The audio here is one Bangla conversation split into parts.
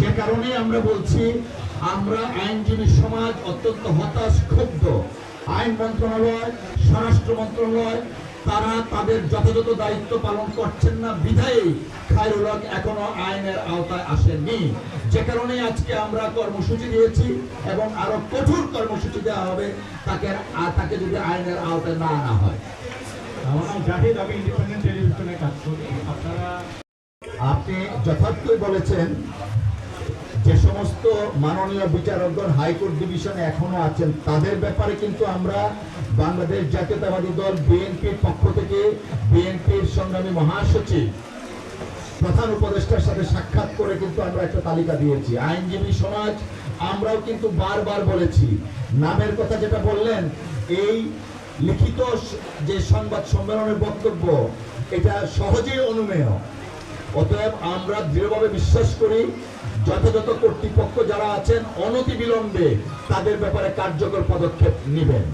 যে কারণে আমরা বলছি, আমরা আইনজীবী সমাজ অত্যন্ত হতাশ, ক্ষুব্ধ। আইন মন্ত্রণালয়, স্বরাষ্ট্র মন্ত্রণালয়, তারা তাদের যথাযথ দায়িত্ব পালন করছেন না। বিধায়ী খায়রুল হক এখনও আইনের আওতায় আসেননি। যে কারণে আজকে আমরা কর্মসূচি দিয়েছি এবং আরও কঠোর কর্মসূচি দেওয়া হবে, তাকে তাকে যদি আইনের আওতায় না আনা হয়। আমার নাম আপনারা আপনি যথার্থই বলেছেন যে সমস্ত মাননীয় বিচারকগণ হাইকোর্ট ডিভিশনে এখনও আছেন, তাদের ব্যাপারে কিন্তু আমরা বাংলাদেশ জাতীয়তাবাদী দল, বিএনপির পক্ষ থেকে বিএনপির সংগ্রামী মহাসচিব, প্রধান উপদেষ্টার সাথে সাক্ষাৎ করে কিন্তু আমরা একটা তালিকা দিয়েছি। আইনজীবী সমাজ, আমরাও কিন্তু বারবার বলেছি। নামের কথা যেটা বললেন, এই লিখিত যে সংবাদ সম্মেলনের বক্তব্য, এটা সহজেই অনুমেয়। অতএব আমরা দৃঢ়ভাবে বিশ্বাস করি, যথাযথ কর্তৃপক্ষ যারা আছেন অনতি বিলম্বে তাদের ব্যাপারে কার্যকর পদক্ষেপ নেবেন।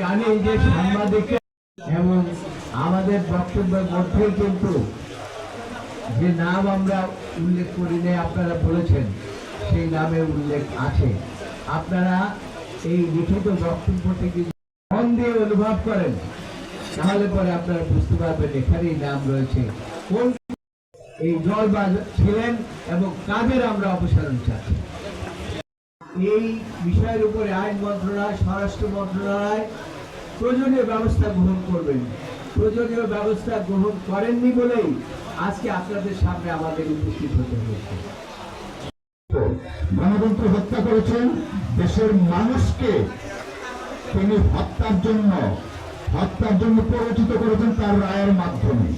জানি যে সাংবাদিক এবং আমাদের বক্তব্যের মধ্যেই কিন্তু যে নাম আমরা উল্লেখ করি নাই, আপনারা বলেছেন, সেই নামে উল্লেখ আছে। আপনারা এই লিখিত বক্তব্য থেকে মন দিয়ে অনুভব করেন। তাহলে পরে আপনারা বুঝতে পারবেন এখানেই নাম রয়েছে। কোন এই দলবাজ ছিলেন এবং কাদের আমরা অপসারণ চাচ্ছি? এই বিষয়ের উপরে আইন মন্ত্রণালয়, স্বরাষ্ট্র মন্ত্রণালয় প্রয়োজনীয় ব্যবস্থা গ্রহণ করবেন। প্রয়োজনীয় ব্যবস্থা গ্রহণ করেননি বলেই আজকে আপনাদের সামনে আমাদের উপস্থিত হতে হয়েছে। গণতন্ত্র হত্যা করেছেন, দেশের মানুষকে তিনি হত্যার জন্য হত্যার জন্য প্ররোচিত করেছেন তার রায়ের মাধ্যমে।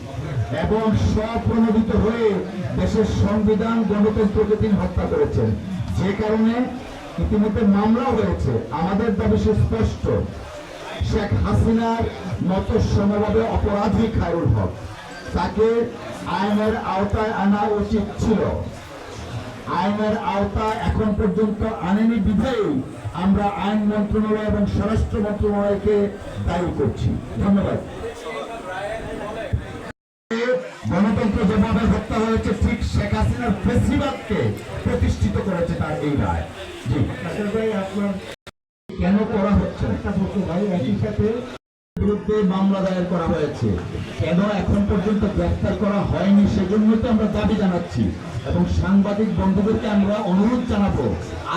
এবং স্বপ্রণোদিত হয়ে দেশের সংবিধান, গণতন্ত্রকে তিনি হত্যা করেছেন। যে কারণে ইতিমধ্যে মামলাও হয়েছে। আমাদের দাবি সে স্পষ্ট। শেখ হাসিনার মতো সমভাবে অপরাধী খায়রুল হক। তাকে আইনের আওতায় আনা উচিত ছিল। আইনের আওতা এখন পর্যন্ত আনেনি বিধেয়। আমরা আইন মন্ত্রণালয় এবং স্বরাষ্ট্র মন্ত্রণালয়কে দায়ী করছি। ধন্যবাদ। গণতন্ত্র যেভাবে হত্যা হয়েছে ঠিক শেখ হাসিনার ফেসিবাদকে প্রতিষ্ঠিত করেছে তার এই রায়। জি। ভাই আপনার কেন করা হচ্ছে একটা ভাই একই সাথে বিরুদ্ধে মামলা দায়ের করা হয়েছে। কেন এখন পর্যন্ত গ্রেফতার করা হয়নি সেজন্য তো আমরা দাবি জানাচ্ছি। এবং সাংবাদিক বন্ধুদেরকে আমরা অনুরোধ জানাব,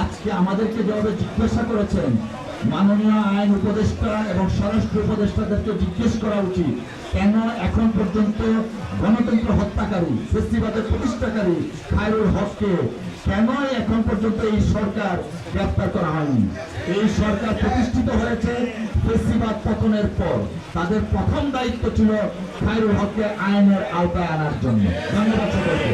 আজকে আমাদেরকে যেভাবে জিজ্ঞাসা করেছেন মাননীয় আইন উপদেষ্টা এবং স্বরাষ্ট্র উপদেষ্টাদেরকে জিজ্ঞেস করা উচিত, কেন এখন পর্যন্ত গণতন্ত্র হত্যাকারী ফেস্টিভালের প্রতিষ্ঠাকারী খায়রুল হককে কেন এখন পর্যন্ত এই সরকার গ্রেফতার করা হয়নি? এই সরকার প্রতিষ্ঠিত হয়েছে ফেসিবাদ পতনের পর। তাদের প্রথম দায়িত্ব ছিল খায়রুল হককে আইনের আওতায় আনার জন্য। ধন্যবাদ সকলকে।